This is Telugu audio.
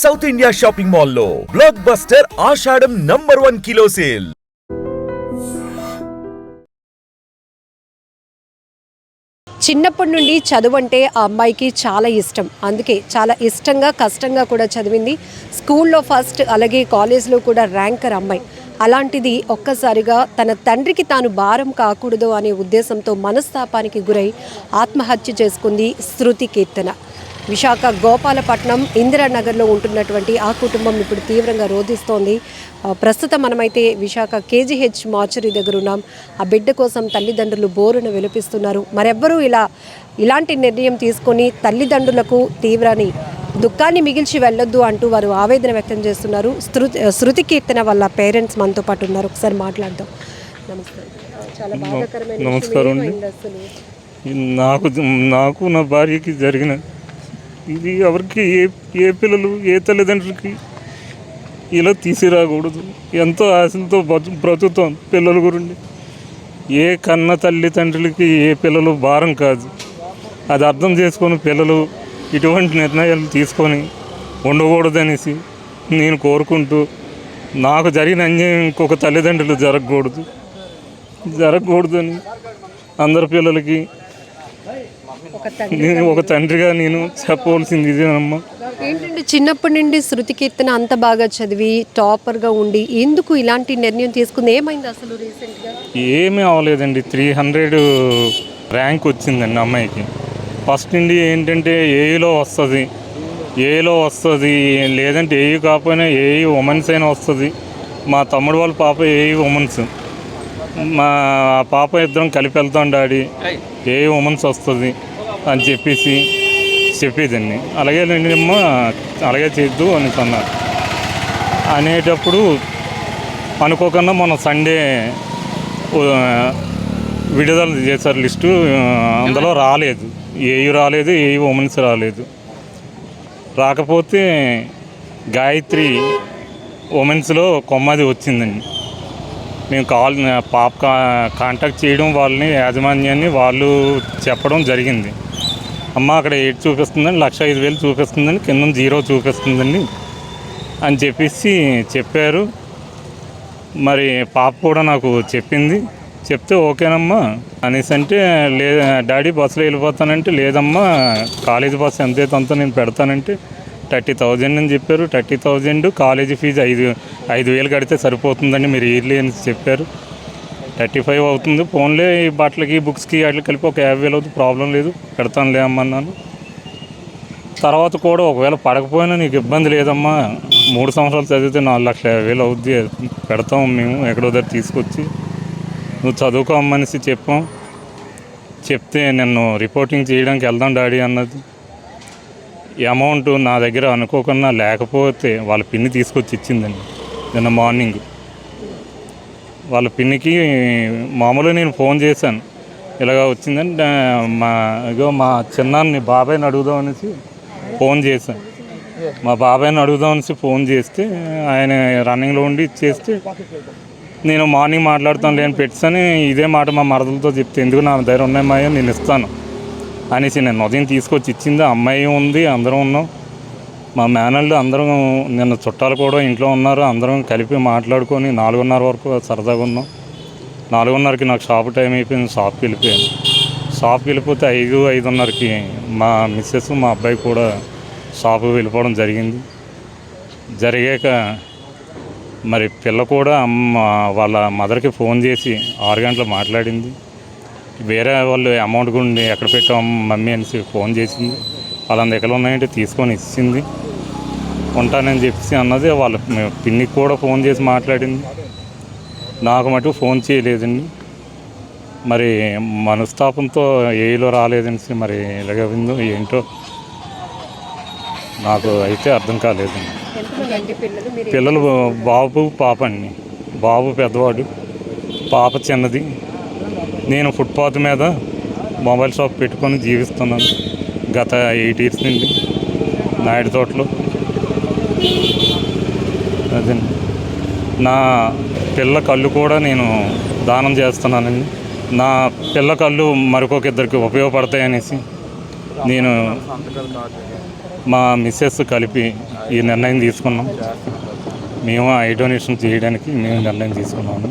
సౌత్ ఇండియా షాపింగ్ మాల్లో blockbuster Ashadam number one kilo sale చిన్నప్పటి నుండి చదువు అంటే ఆ అమ్మాయికి చాలా ఇష్టం. అందుకే చాలా ఇష్టంగా కష్టంగా కూడా చదివింది. స్కూల్లో ఫస్ట్ అలాగే కాలేజ్లో కూడా ర్యాంకర్ అమ్మాయి. అలాంటిది ఒక్కసారిగా తన తండ్రికి తాను భారం కాకూడదు అనే ఉద్దేశంతో మనస్తాపానికి గురై ఆత్మహత్య చేసుకుంది శృతి కీర్తన. విశాఖ గోపాలపట్నం ఇందిరానగర్లో ఉంటున్నటువంటి ఆ కుటుంబం ఇప్పుడు తీవ్రంగా రోధిస్తోంది. ప్రస్తుతం మనమైతే విశాఖ కేజీహెచ్ మార్చరీ దగ్గర ఉన్నాం. ఆ బిడ్డ కోసం తల్లిదండ్రులు బోరున విలపిస్తున్నారు. మరెవ్వరూ ఇలా ఇలాంటి నిర్ణయం తీసుకొని తల్లిదండ్రులకు తీవ్రని దుఃఖాన్ని మిగిల్చి వెళ్ళొద్దు అంటూ వారు ఆవేదన వ్యక్తం చేస్తున్నారు. శృతి శృతి కీర్తన వాళ్ళ పేరెంట్స్ మనతో పాటు ఉన్నారు. ఒకసారి మాట్లాడదాం. నమస్తే. చాలా బాధాకరమైన. నమస్కారం నాకు నాకు నా భార్యకి జరిగిన ఇది ఎవరికి ఏ ఏ పిల్లలు ఏ తల్లిదండ్రులకి ఇలా తీసిరాకూడదు. ఎంతో ఆశలతో బ్రతుకుతాం పిల్లల గురించి ఏ కన్న తల్లిదండ్రులకి ఏ పిల్లలు భారం కాదు. అది అర్థం చేసుకొని పిల్లలు ఇటువంటి నిర్ణయాలు తీసుకొని ఉండకూడదనేసి నేను కోరుకుంటూ నాకు జరిగిన అన్యాయం ఇంకొక తల్లిదండ్రులు జరగకూడదు. జరగకూడదని అందరి పిల్లలకి నేను ఒక తండ్రిగా నేను చెప్పవలసింది ఇదేనమ్మా ఏంటంటే చిన్నప్పటి నుండి శృతి కీర్తన అంత బాగా చదివి టాపర్గా ఉండి ఎందుకు ఇలాంటి నిర్ణయం తీసుకుంది? ఏమైంది అసలు రీసెంట్గా ఏమీ అవ్వలేదండి. త్రీ హండ్రెడ్ ర్యాంక్ వచ్చిందండి అమ్మాయికి. ఫస్ట్ నుండి ఏంటంటే ఏఈలో వస్తుంది. ఏఈలో వస్తుంది. లేదంటే ఏఈ కాకపోయినా ఏఈ ఉమెన్స్ అయినా వస్తుంది. మా తమ్ముడు వాళ్ళ పాప ఏఈ ఉమెన్స్ మా పాప ఇద్దరం కలిపి వెళ్తాం డాడీ. ఏఈ ఉమెన్స్ వస్తుంది. అని చెప్పేసి చెప్పేదండి అలాగే అమ్మా అలాగే చేద్దు అని అన్నారు అనేటప్పుడు అనుకోకుండా మొన్న సండే విడుదల చేశారు లిస్టు. అందులో రాలేదు. ఏయు రాలేదు ఏయు ఉమెన్స్ రాలేదు. రాకపోతే గాయత్రి ఉమెన్స్లో కొమ్మది వచ్చిందండి. మేము కాల్ పాప కా- కాంటాక్ట్ చేయడం వాళ్ళని యాజమాన్యాన్ని వాళ్ళు చెప్పడం జరిగింది. అమ్మ అక్కడ ఎయిట్ చూపిస్తుందని లక్ష ఐదు వేలు చూపిస్తుందని కింద జీరో చూపిస్తుందండి అని చెప్పేసి చెప్పారు. మరి పాప కూడా నాకు చెప్పింది. చెప్తే ఓకేనమ్మా అనేసి అంటే లే డాడీ బస్సులో వెళ్ళిపోతానంటే లేదమ్మా కాలేజీ బస్సు ఎంత అంత నేను పెడతానంటే థర్టీ థౌజండ్ అని చెప్పారు. థర్టీ థౌజండ్ కాలేజీ ఫీజు ఐదు ఐదు వేలు కడితే సరిపోతుందండి మీరు ఇయర్లీ అని చెప్పారు. థర్టీ ఫైవ్ అవుతుంది. ఫోన్లే ఈ బట్టలకి బుక్స్కి వాటికి కలిపి ఒక యాభై వేలు అవుతుంది. ప్రాబ్లం లేదు. పెడతానులే అమ్మన్నాను తర్వాత కూడా ఒకవేళ పడకపోయినా నీకు ఇబ్బంది లేదమ్మా. మూడు సంవత్సరాలు చదివితే నాలుగు లక్షల యాభై వేలు అవుద్ది. పెడతాం మేము ఎక్కడో దగ్గర తీసుకొచ్చి. నువ్వు చదువుకో అమ్మనేసి చెప్పాం. చెప్తే నన్ను రిపోర్టింగ్ చేయడానికి వెళ్దాం డాడీ అన్నది. అమౌంట్ నా దగ్గర అనుకోకుండా లేకపోతే వాళ్ళ పిన్ని తీసుకొచ్చి ఇచ్చిందండి. నిన్న మార్నింగ్. వాళ్ళ పిన్నికి మామూలుగా నేను ఫోన్ చేశాను. ఇలాగ వచ్చిందని మా ఇగో మా చిన్నాన్ని బాబాయ్ని అడుగుదాం అనేసి ఫోన్ చేశాను. మా బాబాయ్ని అడుగుదాం అనేసి ఫోన్ చేస్తే ఆయన రన్నింగ్లో ఉండి ఇచ్చేస్తే నేను మార్నింగ్ మాట్లాడుతాను లేని పెట్టాను ఇదే మాట మా మరదలతో చెప్తే ఎందుకు నా దగ్గర ఉన్నాయమ్మా నేను ఇస్తాను. అనేసి నేను ఉదయం తీసుకొచ్చి ఇచ్చింది. అమ్మాయి ఉంది అందరం ఉన్నాం. మా మేనళ్ళు అందరం నిన్న చుట్టాలు కూడా ఇంట్లో ఉన్నారు. అందరం కలిపి మాట్లాడుకొని నాలుగున్నర వరకు సరదాగా ఉన్నాం. నాలుగున్నరకి నాకు షాప్ టైం అయిపోయింది షాప్కి వెళ్ళిపోయాను. షాప్కి వెళ్ళిపోతే ఐదు ఐదున్నరకి మా మిస్సెస్ మా అబ్బాయి కూడా షాప్కి వెళ్ళిపోవడం జరిగింది. జరిగాక మరి పిల్ల కూడా అమ్మ వాళ్ళ మదర్కి ఫోన్ చేసి ఆరు గంటలు మాట్లాడింది. వేరే వాళ్ళు అమౌంట్ గుండి ఎక్కడ పెట్టాం మమ్మీ అనేసి ఫోన్ చేసింది. వాళ్ళ దగ్గర ఉన్నాయంటే తీసుకొని ఇచ్చింది. ఉంటానని చెప్పేసి అన్నది వాళ్ళ పిన్నికి కూడా ఫోన్ చేసి మాట్లాడింది. నాకు మటు ఫోన్ చేయలేదండి. మరి మనస్తాపంతో ఏలో రాలేదనేసి మరి ఎలాగ విందో ఏంటో నాకు అయితే అర్థం కాలేదండి. పిల్లలు? బాబు పాప అండి బాబు పెద్దవాడు పాప చిన్నది. నేను ఫుట్పాత్ మీద మొబైల్ షాప్ పెట్టుకొని జీవిస్తున్నాను. గత ఎయిట్ ఇయర్స్ నుండి నాయుడు తోటలో. అదే నా పిల్ల కళ్ళు కూడా నేను దానం చేస్తున్నానండి. నా పిల్ల కళ్ళు మరొక ఇద్దరికి ఉపయోగపడతాయనేసి నేను మా మిస్సెస్ కలిపి ఈ నిర్ణయం తీసుకున్నాం. మేము ఐ డొనేషన్ చేయడానికి మేము నిర్ణయం తీసుకున్నాము.